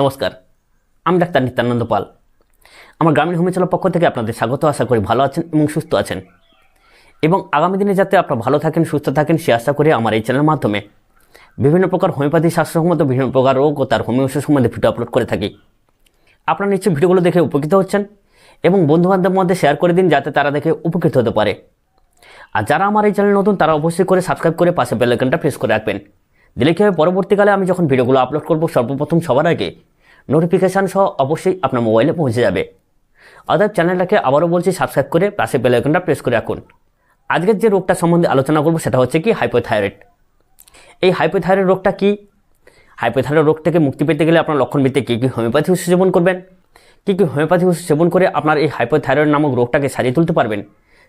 নমস্কার, আমি ডাক্তার নিত্যানন্দ পাল। আমার গ্রামীণ হোমিওপ্যাথির পক্ষ থেকে আপনাদের স্বাগত, আশা করি ভালো আছেন এবং সুস্থ আছেন। এবং আগামী দিনে যাতে আপনারা ভালো থাকেন, সুস্থ থাকেন, সে আশা করে আমার এই চ্যানেলের মাধ্যমে বিভিন্ন প্রকার হোমিওপ্যাথি স্বাস্থ্যসম্মত বিভিন্ন প্রকার রোগ ও তার হোমিও সম্বন্ধে ভিডিও আপলোড করে থাকি। আপনারা নিশ্চয়ই ভিডিওগুলো দেখে উপকৃত হচ্ছেন এবং বন্ধুবান্ধবের মধ্যে শেয়ার করে দিন, যাতে তারা দেখে উপকৃত হতে পারে। আর যারা আমার এই চ্যানেল নতুন, তারা অবশ্যই করে সাবস্ক্রাইব করে পাশে বেল আইকনটা প্রেস করে রাখবেন। দিলে কী হবে, পরবর্তীকালে আমি যখন ভিডিওগুলো আপলোড করব, সর্বপ্রথম সবার আগে নোটিফিকেশান সহ অবশ্যই আপনার মোবাইলে পৌঁছে যাবে। অতএব চ্যানেলটাকে আবারও বলছি সাবস্ক্রাইব করে পাশে বেল আইকনটা প্রেস করে রাখুন। আজকের যে রোগটা সম্বন্ধে আলোচনা করব, সেটা হচ্ছে কি হাইপোথাইরয়েড এই হাইপোথাইরয়েড রোগটা কি? হাইপোথাইরয়েড রোগ থেকে মুক্তি পেতে গেলে আপনার লক্ষণ ভিত্তিক কী কী হোমিওপ্যাথি ওষুধ সেবন করবেন? কী কী হোমিওপ্যাথি ওষুধ সেবন করে আপনার এই হাইপোথাইরয়েড নামক রোগটাকে সারিয়ে তুলতে পারবেন?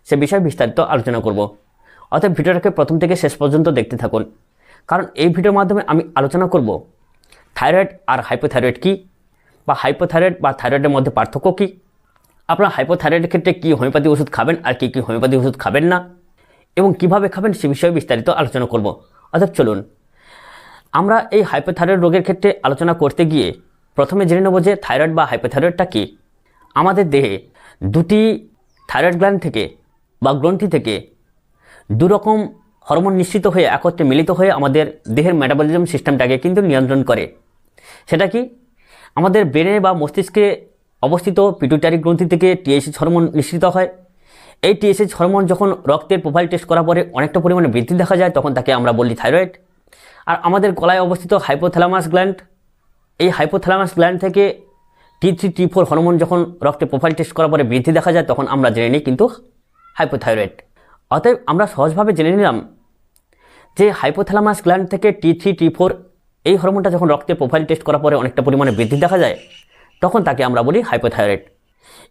সে বিষয়ে বিস্তারিত আলোচনা করব। অর্থাৎ ভিডিওটাকে প্রথম থেকে শেষ পর্যন্ত দেখতে থাকুন। কারণ এই ভিডিওর মাধ্যমে আমি আলোচনা করব থাইরয়েড আর হাইপোথাইরয়েড কী? বা হাইপোথাইরয়েড বা থাইরয়েডের মধ্যে পার্থক্য কী? আপনার হাইপোথাইরয়েডের ক্ষেত্রে কী হোমিওপ্যাথি ওষুধ খাবেন আর কী কী হোমিওপ্যাথি ওষুধ খাবেন না? এবং কীভাবে খাবেন সে বিষয়ে বিস্তারিত আলোচনা করব। অতএব চলুন, আমরা এই হাইপোথাইরয়েড রোগের ক্ষেত্রে আলোচনা করতে গিয়ে প্রথমে জেনে নেব যে থাইরয়েড বা হাইপোথাইরয়েডটা কী। আমাদের দেহে দুটি থাইরয়েড গ্ল্যান্ড থেকে বা গ্রন্থি থেকে দুরকম হরমোন নিশ্চিত হয়ে একত্রে মিলিত হয়ে আমাদের দেহের মেটাবলিজম সিস্টেমটাকে কিন্তু নিয়ন্ত্রণ করে। সেটা কি? আমাদের ব্রেনে বা মস্তিষ্কে অবস্থিত পিটুটারি গ্রন্থি থেকে টিএসএইচ হরমোন নিঃসৃত হয়। এই টিএসএইচ হরমোন যখন রক্তের প্রোফাইল টেস্ট করার পরে অনেকটা পরিমাণে বৃদ্ধি দেখা যায়, তখন তাকে আমরা বলি থাইরয়েড আর আমাদের গলায় অবস্থিত হাইপোথ্যালামাস গ্ল্যান্ড এই হাইপোথ্যালামাস গ্ল্যান্ড থেকে T three T four hormone যখন রক্তে প্রোফাইল টেস্ট করার পরে বৃদ্ধি দেখা যায়, তখন আমরা জেনে নিই কিন্তু হাইপোথাইরয়েড অতএব আমরা সহজভাবে জেনে নিলাম যে হাইপোথ্যালামাস গ্ল্যান্ড থেকে টি থ্রি টি ফোর এই হরমোনটা যখন রক্তে প্রোফাইল টেস্ট করার পরে অনেকটা পরিমাণে বৃদ্ধি দেখা যায়, তখন তাকে আমরা বলি হাইপোথাইরয়েড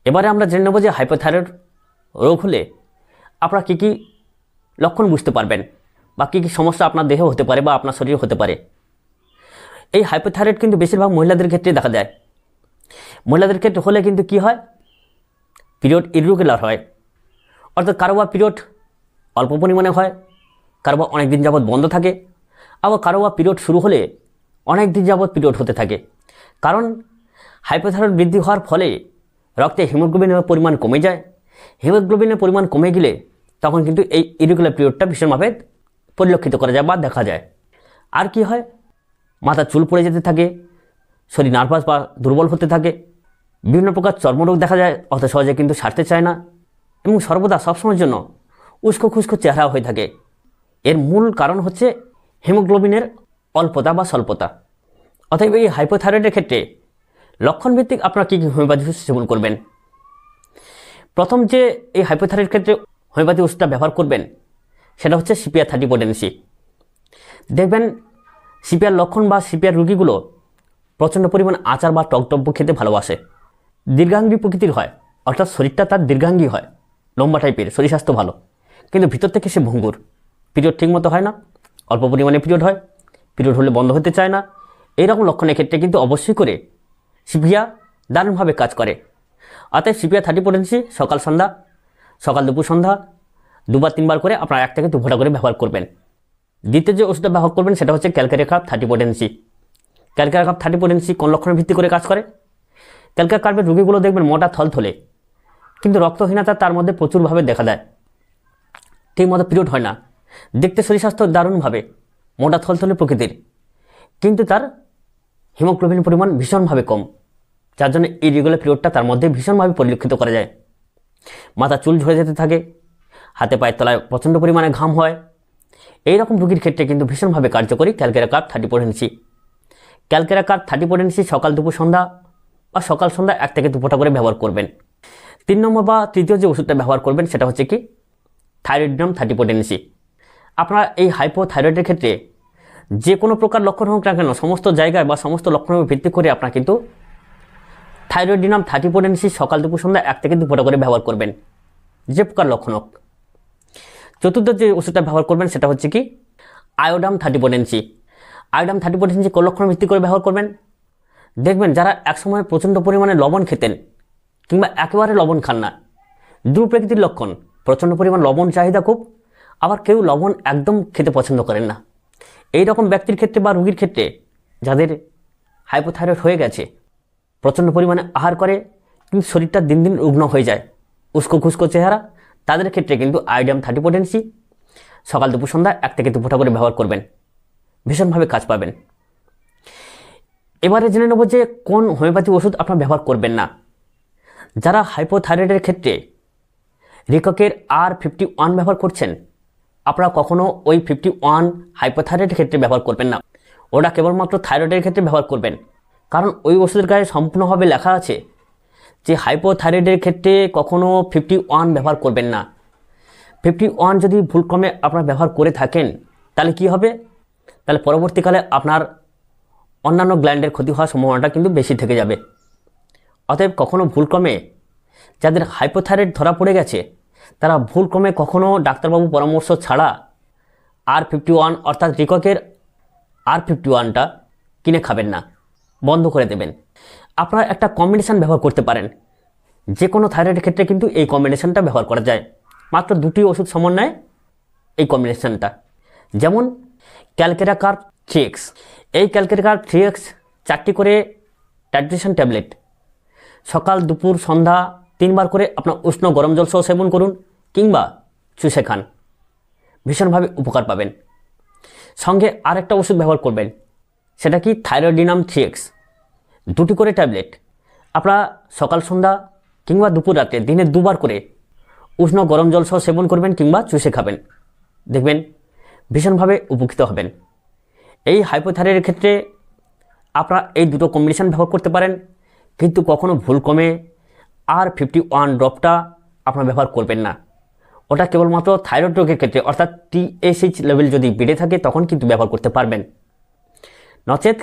এবারে আমরা জেনে নেব যে হাইপোথাইরয়েড রোগ হলে আপনারা কী কী লক্ষণ বুঝতে পারবেন বা কী কী সমস্যা আপনার দেহে হতে পারে বা আপনার শরীরে হতে পারে। এই হাইপোথাইরয়েড কিন্তু বেশিরভাগ মহিলাদের ক্ষেত্রে দেখা যায়। মহিলাদের ক্ষেত্রে হলে কিন্তু কি হয়? পিরিয়ড ইরেগুলার হয়। অর্থাৎ কারও বা পিরিয়ড অল্প পরিমাণে হয়, কারও বা অনেক দিন যাবৎ বন্ধ থাকে, আবার কারও বা পিরিয়ড শুরু হলে অনেক দিন যাবৎ পিরিয়ড হতে থাকে। কারণ হাইপোথাইরয়েড বৃদ্ধি হওয়ার ফলে রক্তে হিমোগ্লোবিনের পরিমাণ কমে যায়। হিমোগ্লোবিনের পরিমাণ কমে গেলে তখন কিন্তু এই ইরেগুলার পিরিয়ডটা ভীষণভাবে পরিলক্ষিত করা যায় বা দেখা যায়। আর কি হয়? মাথা চুল পড়ে যেতে থাকে, শরীর নার্ভাস বা দুর্বল হতে থাকে। বিভিন্ন প্রকার চর্মরোগ দেখা যায় অত সহজে কিন্তু সারতে চায় না। এবং সর্বদা সবসময়ের জন্য উস্কো খুস্কো চেহারা হয়ে থাকে। এর মূল কারণ হচ্ছে হিমোগ্লোবিনের অল্পতা বা স্বল্পতা। অতএব এই হাইপোথাইরয়েডের ক্ষেত্রে লক্ষণভিত্তিক আপনারা কী কী হোমিওপ্যাথি ওষুধ সেবন করবেন? প্রথম যে এই হাইপোথাইরয়েড ক্ষেত্রে হোমিওপ্যাথি ওষুধটা ব্যবহার করবেন, সেটা হচ্ছে সিপিআর থার্টি পোটেন্সি দেখবেন সিপিআর লক্ষণ বা সিপিআর রুগীগুলো প্রচণ্ড পরিমাণ আচার বা টকটব্য খেতে ভালোবাসে। দীর্ঘাঙ্গী প্রকৃতির হয়, অর্থাৎ শরীরটা তার দীর্ঘাঙ্গী হয়, লম্বা টাইপের শরীর স্বাস্থ্য ভালো। কিন্তু ভিতর থেকে সে ভঙ্গুর। পিরিয়ড ঠিকমতো হয় না, অল্প পরিমাণে পিরিয়ড হয়। পিরিয়ড হলে বন্ধ হতে চায় না। এইরকম লক্ষণের ক্ষেত্রে কিন্তু অবশ্যই করে সিপিয়া দারুণভাবে কাজ করে। অতএব সিপিয়া থার্টি পোটেন্সি সকাল সন্ধ্যা, সকাল দুপুর সন্ধ্যা, দুবার তিনবার করে আপনারা এক থেকে দু করে ব্যবহার করবেন। দ্বিতীয় যে ওষুধটা ব্যবহার করবেন সেটা হচ্ছে calcarea carb thirty potency calcarea carb thirty potency কোন লক্ষণের ভিত্তি করে কাজ করে? ক্যালকার কার্পের রোগীগুলো দেখবেন মোটা থলথলে, কিন্তু রক্তহীনতা তার মধ্যে প্রচুরভাবে দেখা দেয়। ঠিকমতো পিরিয়ড হয় না। দেখতে শরীর স্বাস্থ্য দারুণভাবে। মোটা থলথলে প্রকৃতির। কিন্তু তার হিমোগ্লোবিন পরিমাণ ভীষণভাবে কম, যার জন্য এই রেগুলার পিরিয়ডটা তার মধ্যে ভীষণভাবে পরিলক্ষিত করা যায়। মাথা চুল ঝরে যেতে থাকে, হাতে পায়ের তলায় প্রচণ্ড পরিমাণে ঘাম হয়। এই রকম রোগীর ক্ষেত্রে কিন্তু ভীষণভাবে কার্যকরী calcarea carb thirty potency calcarea carb thirty potency সকাল দুপুর সন্ধ্যা বা সকাল সন্ধ্যা এক থেকে দুপোটা করে ব্যবহার করবেন। তিন নম্বর বা তৃতীয় যে ওষুধটা ব্যবহার করবেন সেটা হচ্ছে কি থাইরয়েডিনাম থার্টি পোটেন্সি আপনারা এই হাইপোথাইরয়েডের ক্ষেত্রে যে কোনো প্রকার লক্ষণ হোক না কেন, সমস্ত জায়গায় বা সমস্ত লক্ষণের ভিত্তি করে আপনার কিন্তু থাইরয়েডিনাম থার্টি পোটেন্সি সকাল দুপুর সন্ধ্যা এক থেকে দুপোটা করে ব্যবহার করবেন। যে প্রকার লক্ষণ হোক। চতুর্থ যে ওষুধটা ব্যবহার করবেন সেটা হচ্ছে কি? Iodum thirty potency iodum thirty potency কোন লক্ষণ ভিত্তি করে ব্যবহার করবেন? দেখবেন যারা একসময় প্রচণ্ড পরিমাণে লবণ খেতেন কিংবা একেবারে লবণ খান না, দু প্রকৃতির লক্ষণ। প্রচণ্ড পরিমাণ লবণ চাহিদা খুব আবার কেউ লবণ একদম খেতে পছন্দ করেন না। এই রকম ব্যক্তির ক্ষেত্রে বা রোগীর ক্ষেত্রে যাদের হাইপোথাইরয়েড হয়ে গেছে, প্রচণ্ড পরিমাণে আহার করে, কিন্তু শরীরটা দিন দিন রুগ্ন হয়ে যায়। উস্কো খুস্কো চেহারা, তাদের ক্ষেত্রে কিন্তু আইডিয়াম থার্টি পোটেন্সি সকাল দুপুর সন্ধ্যা এক থেকে দু ফোঁটা করে ব্যবহার করবেন। ভীষণভাবে কাজ পাবেন। এবারে জেনে নেব যে কোন হোমিওপ্যাথি ওষুধ আপনার ব্যবহার করবেন না। যারা হাইপোথাইরয়েডের ক্ষেত্রে রিককের আর ফিফটি ওয়ান ব্যবহার করছেন আপনারা কখনও ওই ফিফটি ওয়ান হাইপোথাইরয়েডের ক্ষেত্রে ব্যবহার করবেন না। ওটা কেবলমাত্র থাইরয়েডের ক্ষেত্রে ব্যবহার করবেন। কারণ ওই ওষুধের গায়ে সম্পূর্ণভাবে লেখা আছে যে হাইপোথাইরয়েডের ক্ষেত্রে কখনও ফিফটি ওয়ান ব্যবহার করবেন না। ফিফটি ওয়ান যদি ভুলক্রমে আপনারা ব্যবহার করে থাকেন, তাহলে কি হবে? তাহলে পরবর্তীকালে আপনার অন্যান্য গ্ল্যান্ডের ক্ষতি হওয়ার সম্ভাবনাটা কিন্তু বেশি থেকে যাবে। অতএব কখনও ভুলক্রমে যাদের হাইপোথাইরয়েড ধরা পড়ে গেছে তারা ভুলক্রমে কখনও ডাক্তারবাবু পরামর্শ ছাড়া আর ফিফটি ওয়ান অর্থাৎ রিককের আর ফিফটি ওয়ানটা কিনে খাবেন না। বন্ধ করে দেবেন। আপনারা একটা কম্বিনেশান ব্যবহার করতে পারেন। যে কোনো থাইরয়েডের ক্ষেত্রে কিন্তু এই কম্বিনেশানটা ব্যবহার করা যায়। মাত্র দুটি ওষুধ সমন্বয়ে এই কম্বিনেশানটা যেমন ক্যালকেরাকার থ্রিএক্স এই ক্যালকেরাকার থ্রিএক্স চারটি করে টাইট্রেশন ট্যাবলেট সকাল, দুপুর, সন্ধ্যা তিনবার করে আপনার উষ্ণ গরম জল সহ সেবন করুন কিংবা চুষে খান। ভীষণভাবে উপকার পাবেন। সঙ্গে আরেকটা ওষুধ ব্যবহার করবেন, সেটা কি থাইরয়েডিনাম থ্রি এক্স। দুটি করে ট্যাবলেট। আপনারা সকাল, সন্ধ্যা কিংবা দুপুর রাতে দিনে দুবার করে উষ্ণ গরম জল সহ সেবন করবেন কিংবা চুষে খাবেন। দেখবেন ভীষণভাবে উপকৃত হবেন। এই হাইপোথাইরয়েডের ক্ষেত্রে আপনারা এই দুটো কম্বিনেশন ব্যবহার করতে পারেন, কিন্তু কখনো ভুল কমে আর ফিফটি ওয়ান ড্রপটা আপনারা ব্যবহার করবেন না। ওটা কেবলমাত্র থাইরয়েড রোগের ক্ষেত্রে, অর্থাৎ টিএসএইচ লেভেল যদি বেড়ে থাকে, তখন কিন্তু ব্যবহার করতে পারবেন। নচেত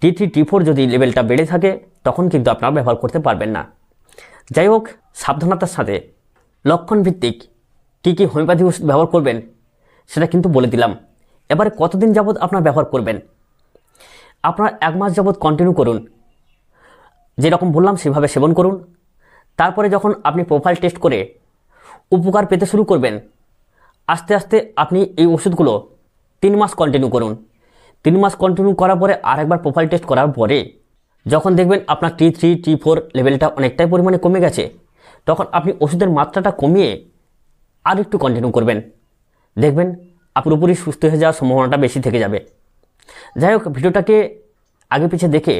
টি থ্রি টি ফোর যদি লেভেলটা বেড়ে থাকে, তখন কিন্তু আপনারা ব্যবহার করতে পারবেন না। যাই হোক, সাবধানতার সাথে লক্ষণ ভিত্তিক কী কী হোমিওপ্যাথি ওষুধ ব্যবহার করবেন, সেটা কিন্তু বলে দিলাম। এবারে কতদিন যাবৎ আপনারা ব্যবহার করবেন? আপনারা এক মাস যাবৎ কন্টিনিউ করুন। যেরকম বললাম, সেভাবে সেবন করুন। তারপরে যখন আপনি প্রোফাইল টেস্ট করে উপকার পেতে শুরু করবেন, আস্তে আস্তে আপনি এই ওষুধগুলো তিন মাস কন্টিনিউ করুন। তিন মাস কন্টিনিউ করার পরে আরেকবার প্রোফাইল টেস্ট করার পরে যখন দেখবেন আপনার টি থ্রি টি ফোর লেভেলটা অনেকটাই পরিমাণে কমে গেছে, তখন আপনি ওষুধের মাত্রাটা কমিয়ে আর একটু কন্টিনিউ করবেন। দেখবেন পুরোপুরি সুস্থ হয়ে যাওয়ার সম্ভাবনাটা বেশি থেকে যাবে। যাই হোক, ভিডিওটাকে আগে পিছিয়ে দেখে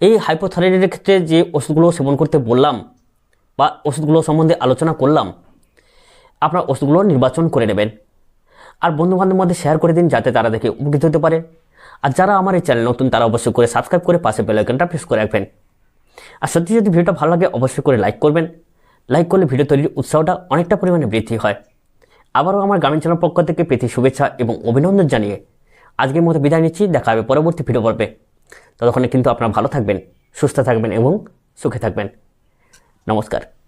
এই হাইপোথাইরয়েডের ক্ষেত্রে যে ওষুধগুলো সেবন করতে বললাম বা ওষুধগুলো সম্বন্ধে আলোচনা করলাম, আপনার ওষুধগুলো নির্বাচন করে নেবেন। আর বন্ধুবান্ধবের মধ্যে শেয়ার করে দিন যাতে তারা দেখে উপকৃত হতে পারে। আর যারা আমার এই চ্যানেল নতুন, তারা অবশ্যই করে সাবস্ক্রাইব করে পাশে বেলাইকনটা প্রেস করে রাখবেন। আর সত্যি যদি ভিডিওটা ভালো লাগে, অবশ্যই করে লাইক করবেন। লাইক করলে ভিডিও তৈরির উৎসাহটা অনেকটা পরিমাণে বৃদ্ধি হয়। আবারও আমার গ্রামীণ চ্যানেল পক্ষ থেকে প্রীতি শুভেচ্ছা এবং অভিনন্দন জানিয়ে আজকের মতো বিদায় নিচ্ছি। দেখা হবে পরবর্তী ভিডিও পর্বে। ততক্ষণে কিন্তু আপনারা ভালো থাকবেন সুস্থ থাকবেন এবং সুখে থাকবেন। নমস্কার।